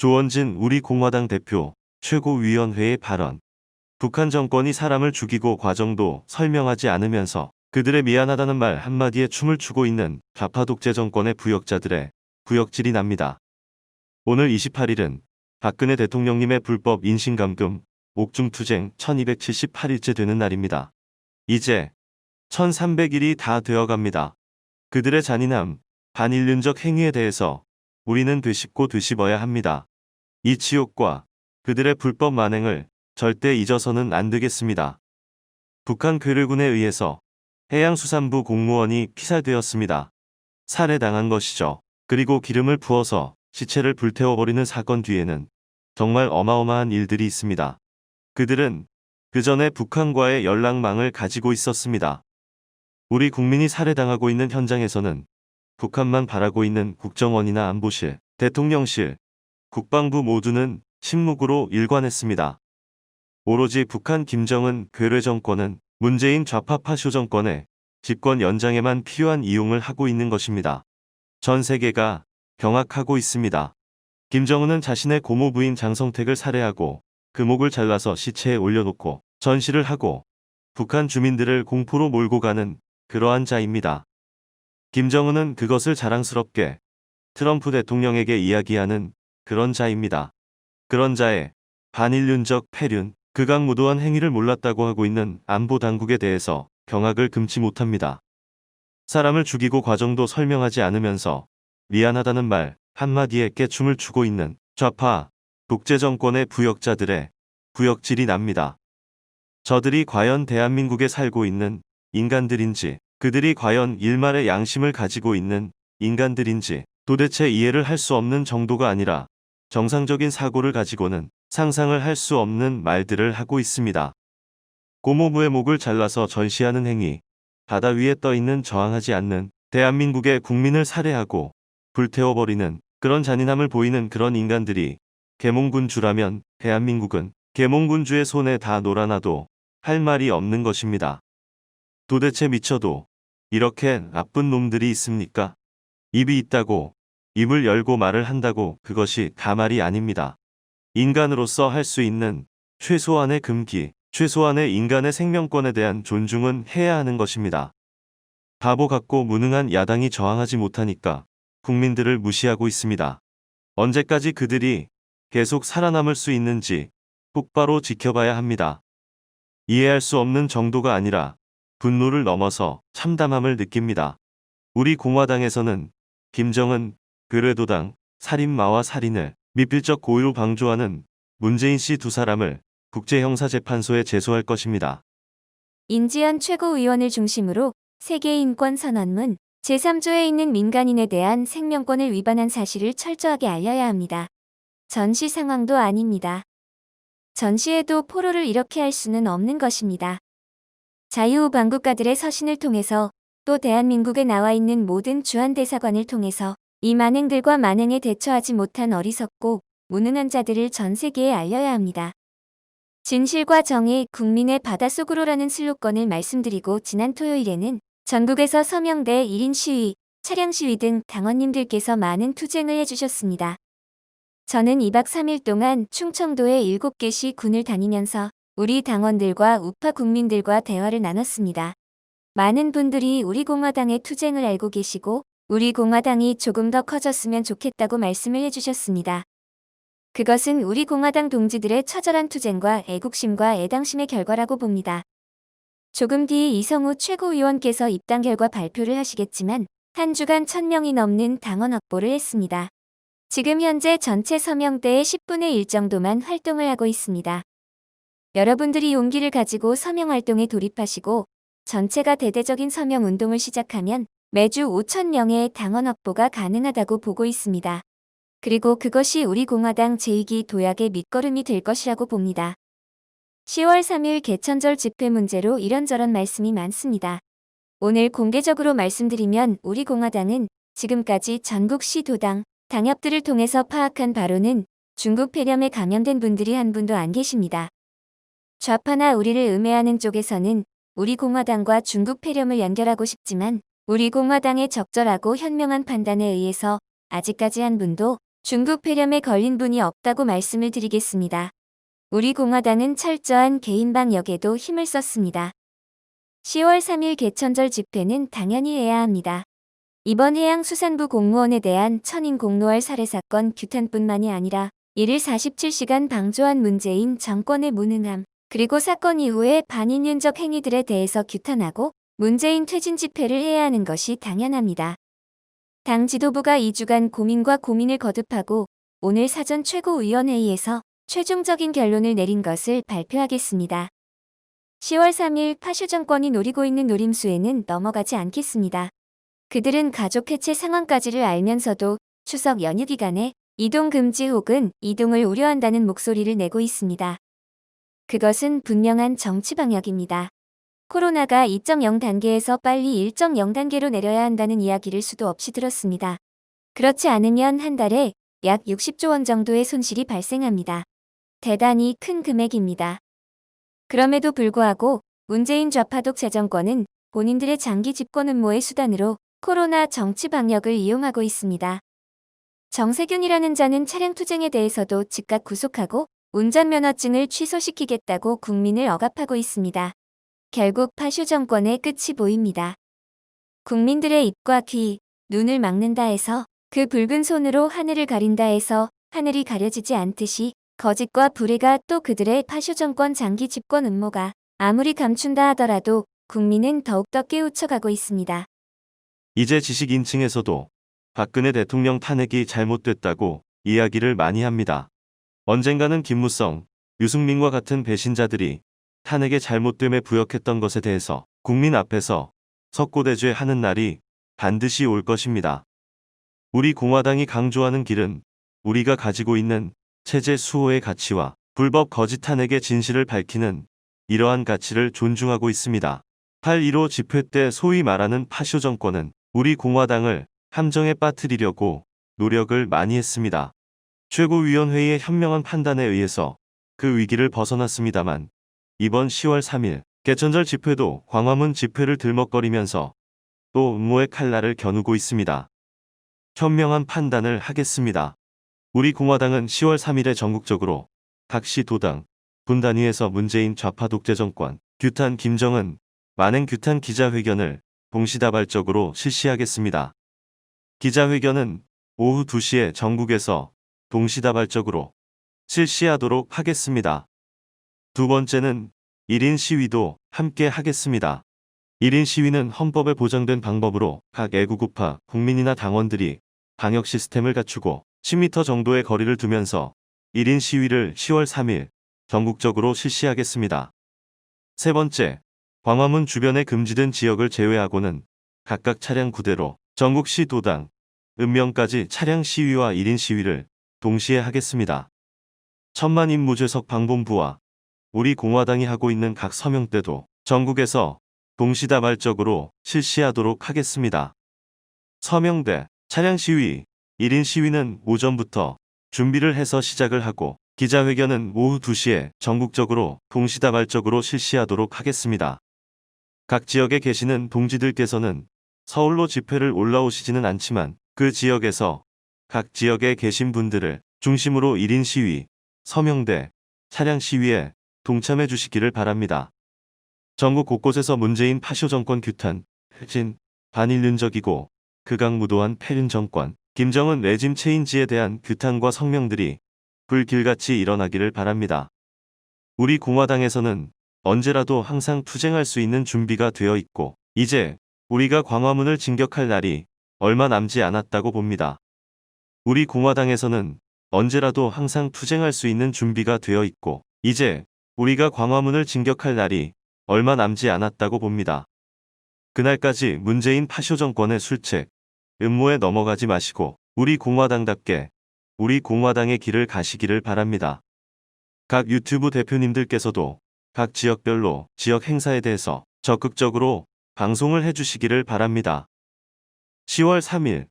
조원진 우리 공화당 대표 최고위원회의 발언. 북한 정권이 사람을 죽이고 과정도 설명하지 않으면서 그들의 미안하다는 말 한마디에 춤을 추고 있는 좌파 독재 정권의 부역자들의 부역질이 납니다. 오늘 28일은 박근혜 대통령님의 불법 인신감금 옥중투쟁 1278일째 되는 날입니다. 이제 1300일이 다 되어갑니다. 그들의 잔인함, 반인륜적 행위에 대해서 우리는 되씹고 되씹어야 합니다. 이 지옥과 그들의 불법 만행을 절대 잊어서는 안 되겠습니다. 북한 괴뢰군에 의해서 해양수산부 공무원이 피살되었습니다. 살해당한 것이죠. 그리고 기름을 부어서 시체를 불태워버리는 사건 뒤에는 정말 어마어마한 일들이 있습니다. 그들은 그 전에 북한과의 연락망을 가지고 있었습니다. 우리 국민이 살해당하고 있는 현장에서는 북한만 바라고 있는 국정원이나 안보실, 대통령실, 국방부 모두는 침묵으로 일관했습니다. 오로지 북한 김정은 괴뢰 정권은 문재인 좌파 파쇼 정권의 집권 연장에만 필요한 이용을 하고 있는 것입니다. 전 세계가 경악하고 있습니다. 김정은은 자신의 고모 부인 장성택을 살해하고 그 목을 잘라서 시체에 올려놓고 전시를 하고 북한 주민들을 공포로 몰고 가는 그러한 자입니다. 김정은은 그것을 자랑스럽게 트럼프 대통령에게 이야기하는 그런 자입니다. 그런 자의 반인륜적 폐륜, 극악무도한 행위를 몰랐다고 하고 있는 안보 당국에 대해서 경악을 금치 못합니다. 사람을 죽이고 과정도 설명하지 않으면서 미안하다는 말 한마디에 깨춤을 추고 있는 좌파 독재 정권의 부역자들의 부역질이 납니다. 저들이 과연 대한민국에 살고 있는 인간들인지 그들이 과연 일말의 양심을 가지고 있는 인간들인지 도대체 이해를 할 수 없는 정도가 아니라 정상적인 사고를 가지고는 상상을 할 수 없는 말들을 하고 있습니다. 고모부의 목을 잘라서 전시하는 행위, 바다 위에 떠 있는 저항하지 않는 대한민국의 국민을 살해하고 불태워버리는 그런 잔인함을 보이는 그런 인간들이 계몽군주라면 대한민국은 계몽군주의 손에 다 놀아나도 할 말이 없는 것입니다. 도대체 미쳐도 이렇게 나쁜 놈들이 있습니까? 입이 있다고 입을 열고 말을 한다고 그것이 다 말이 아닙니다. 인간으로서 할 수 있는 최소한의 금기, 최소한의 인간의 생명권에 대한 존중은 해야 하는 것입니다. 바보 같고 무능한 야당이 저항하지 못하니까 국민들을 무시하고 있습니다. 언제까지 그들이 계속 살아남을 수 있는지 똑바로 지켜봐야 합니다. 이해할 수 없는 정도가 아니라 분노를 넘어서 참담함을 느낍니다. 우리 공화당에서는 김정은, 괴뢰도당, 살인마와 살인을 미필적 고의로 방조하는 문재인 씨 두 사람을 국제형사재판소에 제소할 것입니다. 인지연 최고위원을 중심으로 세계인권선언문 제3조에 있는 민간인에 대한 생명권을 위반한 사실을 철저하게 알려야 합니다. 전시 상황도 아닙니다. 전시에도 포로를 이렇게 할 수는 없는 것입니다. 자유반국가들의 서신을 통해서 또 대한민국에 나와 있는 모든 주한대사관을 통해서 이 만행들과 만행에 대처하지 못한 어리석고 무능한 자들을 전 세계에 알려야 합니다. 진실과 정의 국민의 바닷속으로라는 슬로건을 말씀드리고 지난 토요일에는 전국에서 서명대 1인 시위, 차량 시위 등 당원님들께서 많은 투쟁을 해주셨습니다. 저는 2박 3일 동안 충청도의 7개 시 군을 다니면서 우리 당원들과 우파 국민들과 대화를 나눴습니다. 많은 분들이 우리 공화당의 투쟁을 알고 계시고 우리 공화당이 조금 더 커졌으면 좋겠다고 말씀을 해주셨습니다. 그것은 우리 공화당 동지들의 처절한 투쟁과 애국심과 애당심의 결과라고 봅니다. 조금 뒤 이성우 최고위원께서 입당 결과 발표를 하시겠지만 한 주간 1000명이 넘는 당원 확보를 했습니다. 지금 현재 전체 서명대의 10분의 1 정도만 활동을 하고 있습니다. 여러분들이 용기를 가지고 서명 활동에 돌입하시고 전체가 대대적인 서명 운동을 시작하면 매주 5천명의 당원 확보가 가능하다고 보고 있습니다. 그리고 그것이 우리 공화당 제2기 도약의 밑거름이 될 것이라고 봅니다. 10월 3일 개천절 집회 문제로 이런저런 말씀이 많습니다. 오늘 공개적으로 말씀드리면 우리 공화당은 지금까지 전국 시 도당, 당협들을 통해서 파악한 바로는 중국 폐렴에 감염된 분들이 한 분도 안 계십니다. 좌파나 우리를 음해하는 쪽에서는 우리 공화당과 중국 폐렴을 연결하고 싶지만 우리 공화당의 적절하고 현명한 판단에 의해서 아직까지 한 분도 중국 폐렴에 걸린 분이 없다고 말씀을 드리겠습니다. 우리 공화당은 철저한 개인 방역에도 힘을 썼습니다. 10월 3일 개천절 집회는 당연히 해야 합니다. 이번 해양수산부 공무원에 대한 천인 공로할 살해 사건 규탄뿐만이 아니라 이를 47시간 방조한 문재인 정권의 무능함, 그리고 사건 이후의 반인륜적 행위들에 대해서 규탄하고 문재인 퇴진 집회를 해야 하는 것이 당연합니다. 당 지도부가 2주간 고민과 고민을 거듭하고 오늘 사전 최고위원회의에서 최종적인 결론을 내린 것을 발표하겠습니다. 10월 3일 파슈 정권이 노리고 있는 노림수에는 넘어가지 않겠습니다. 그들은 가족 해체 상황까지를 알면서도 추석 연휴 기간에 이동 금지 혹은 이동을 우려한다는 목소리를 내고 있습니다. 그것은 분명한 정치 방역입니다. 코로나가 2.0 단계에서 빨리 1.0 단계로 내려야 한다는 이야기를 수도 없이 들었습니다. 그렇지 않으면 한 달에 약 60조 원 정도의 손실이 발생합니다. 대단히 큰 금액입니다. 그럼에도 불구하고 문재인 좌파독 재정권은 본인들의 장기 집권 음모의 수단으로 코로나 정치 방역을 이용하고 있습니다. 정세균이라는 자는 차량 투쟁에 대해서도 즉각 구속하고 운전면허증을 취소시키겠다고 국민을 억압하고 있습니다. 결국 파쇼 정권의 끝이 보입니다. 국민들의 입과 귀, 눈을 막는다 해서 그 붉은 손으로 하늘을 가린다 해서 하늘이 가려지지 않듯이 거짓과 불의가 또 그들의 파쇼 정권 장기 집권 음모가 아무리 감춘다 하더라도 국민은 더욱더 깨우쳐가고 있습니다. 이제 지식인층에서도 박근혜 대통령 탄핵이 잘못됐다고 이야기를 많이 합니다. 언젠가는 김무성, 유승민과 같은 배신자들이 탄핵의 잘못됨에 부역했던 것에 대해서 국민 앞에서 석고대죄 하는 날이 반드시 올 것입니다. 우리 공화당이 강조하는 길은 우리가 가지고 있는 체제 수호의 가치와 불법 거짓 탄핵의 진실을 밝히는 이러한 가치를 존중하고 있습니다. 8.15 집회 때 소위 말하는 파쇼 정권은 우리 공화당을 함정에 빠뜨리려고 노력을 많이 했습니다. 최고위원회의의 현명한 판단에 의해서 그 위기를 벗어났습니다만 이번 10월 3일 개천절 집회도 광화문 집회를 들먹거리면서 또 음모의 칼날을 겨누고 있습니다. 현명한 판단을 하겠습니다. 우리 공화당은 10월 3일에 전국적으로 각 시 도당, 분단위에서 문재인 좌파 독재 정권, 규탄 김정은, 만행 규탄 기자회견을 동시다발적으로 실시하겠습니다. 기자회견은 오후 2시에 전국에서 동시다발적으로 실시하도록 하겠습니다. 두 번째는 1인 시위도 함께 하겠습니다. 1인 시위는 헌법에 보장된 방법으로 각 애국우파 국민이나 당원들이 방역 시스템을 갖추고 10m 정도의 거리를 두면서 1인 시위를 10월 3일 전국적으로 실시하겠습니다. 세 번째, 광화문 주변에 금지된 지역을 제외하고는 각각 차량 구대로 전국 시 도당, 읍명까지 차량 시위와 1인 시위를 동시에 하겠습니다. 천만 인무죄석 방본부와 우리 공화당이 하고 있는 각 서명 때도 전국에서 동시다발적으로 실시하도록 하겠습니다. 서명대, 차량 시위, 1인 시위는 오전부터 준비를 해서 시작을 하고 기자회견은 오후 2시에 전국적으로 동시다발적으로 실시하도록 하겠습니다. 각 지역에 계시는 동지들께서는 서울로 집회를 올라오시지는 않지만 그 지역에서 각 지역에 계신 분들을 중심으로 1인 시위, 서명대, 차량 시위에 동참해 주시기를 바랍니다. 전국 곳곳에서 문재인 파쇼 정권 규탄, 진, 반인륜적이고 극악무도한 패륜 정권, 김정은 레짐 체인지에 대한 규탄과 성명들이 불길같이 일어나기를 바랍니다. 우리 공화당에서는 언제라도 항상 투쟁할 수 있는 준비가 되어 있고 이제 우리가 광화문을 진격할 날이 얼마 남지 않았다고 봅니다. 우리 공화당에서는 언제라도 항상 투쟁할 수 있는 준비가 되어 있고 이제 우리가 광화문을 진격할 날이 얼마 남지 않았다고 봅니다. 그날까지 문재인 파쇼 정권의 술책, 음모에 넘어가지 마시고 우리 공화당답게 우리 공화당의 길을 가시기를 바랍니다. 각 유튜브 대표님들께서도 각 지역별로 지역 행사에 대해서 적극적으로 방송을 해주시기를 바랍니다. 10월 3일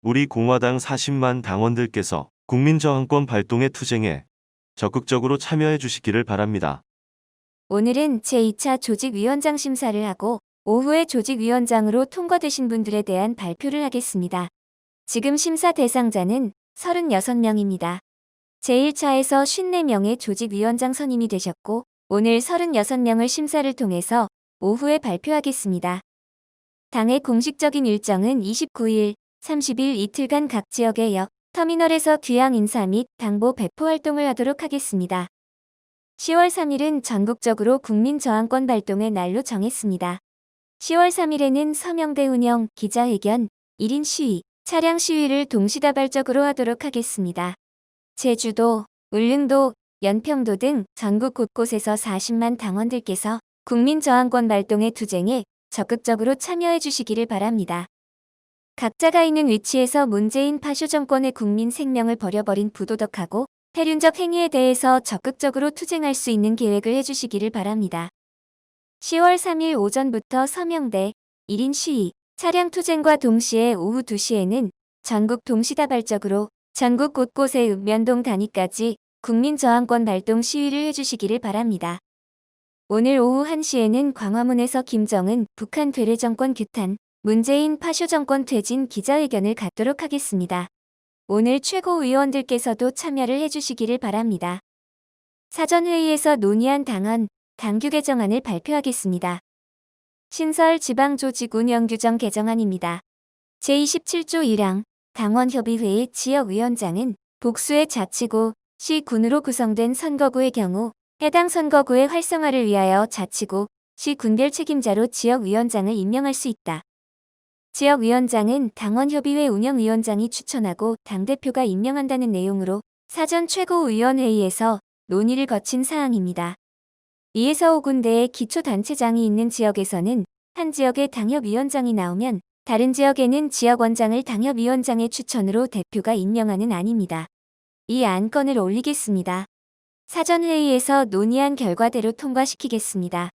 우리 공화당 40만 당원들께서 국민저항권 발동의 투쟁에 적극적으로 참여해 주시기를 바랍니다. 오늘은 제2차 조직위원장 심사를 하고 오후에 조직위원장으로 통과되신 분들에 대한 발표를 하겠습니다. 지금 심사 대상자는 36명입니다. 제1차에서 54명의 조직위원장 선임이 되셨고 오늘 36명을 심사를 통해서 오후에 발표하겠습니다. 당의 공식적인 일정은 29일, 30일 이틀간 각 지역의 역, 터미널에서 귀향 인사 및 당보 배포 활동을 하도록 하겠습니다. 10월 3일은 전국적으로 국민 저항권 발동의 날로 정했습니다. 10월 3일에는 서명대 운영, 기자회견, 1인 시위, 차량 시위를 동시다발적으로 하도록 하겠습니다. 제주도, 울릉도, 연평도 등 전국 곳곳에서 40만 당원들께서 국민 저항권 발동의 투쟁에 적극적으로 참여해 주시기를 바랍니다. 각자가 있는 위치에서 문재인 파쇼 정권의 국민 생명을 버려버린 부도덕하고 폐륜적 행위에 대해서 적극적으로 투쟁할 수 있는 계획을 해주시기를 바랍니다. 10월 3일 오전부터 서명대 1인 시위, 차량 투쟁과 동시에 오후 2시에는 전국 동시다발적으로 전국 곳곳의 읍면동 단위까지 국민저항권 발동 시위를 해주시기를 바랍니다. 오늘 오후 1시에는 광화문에서 김정은 북한 괴뢰 정권 규탄, 문재인 파쇼 정권 퇴진 기자회견을 갖도록 하겠습니다. 오늘 최고위원들께서도 참여를 해주시기를 바랍니다. 사전회의에서 논의한 당헌, 당규 개정안을 발표하겠습니다. 신설 지방조직 운영 규정 개정안입니다. 제27조 1항 당원협의회의 지역위원장은 복수의 자치구, 시군으로 구성된 선거구의 경우 해당 선거구의 활성화를 위하여 자치구, 시 군별 책임자로 지역위원장을 임명할 수 있다. 지역위원장은 당원협의회 운영위원장이 추천하고 당대표가 임명한다는 내용으로 사전 최고위원회의에서 논의를 거친 사항입니다. 2에서 5군데의 기초단체장이 있는 지역에서는 한 지역에 당협위원장이 나오면 다른 지역에는 지역원장을 당협위원장의 추천으로 대표가 임명하는 안입니다. 이 안건을 올리겠습니다. 사전회의에서 논의한 결과대로 통과시키겠습니다.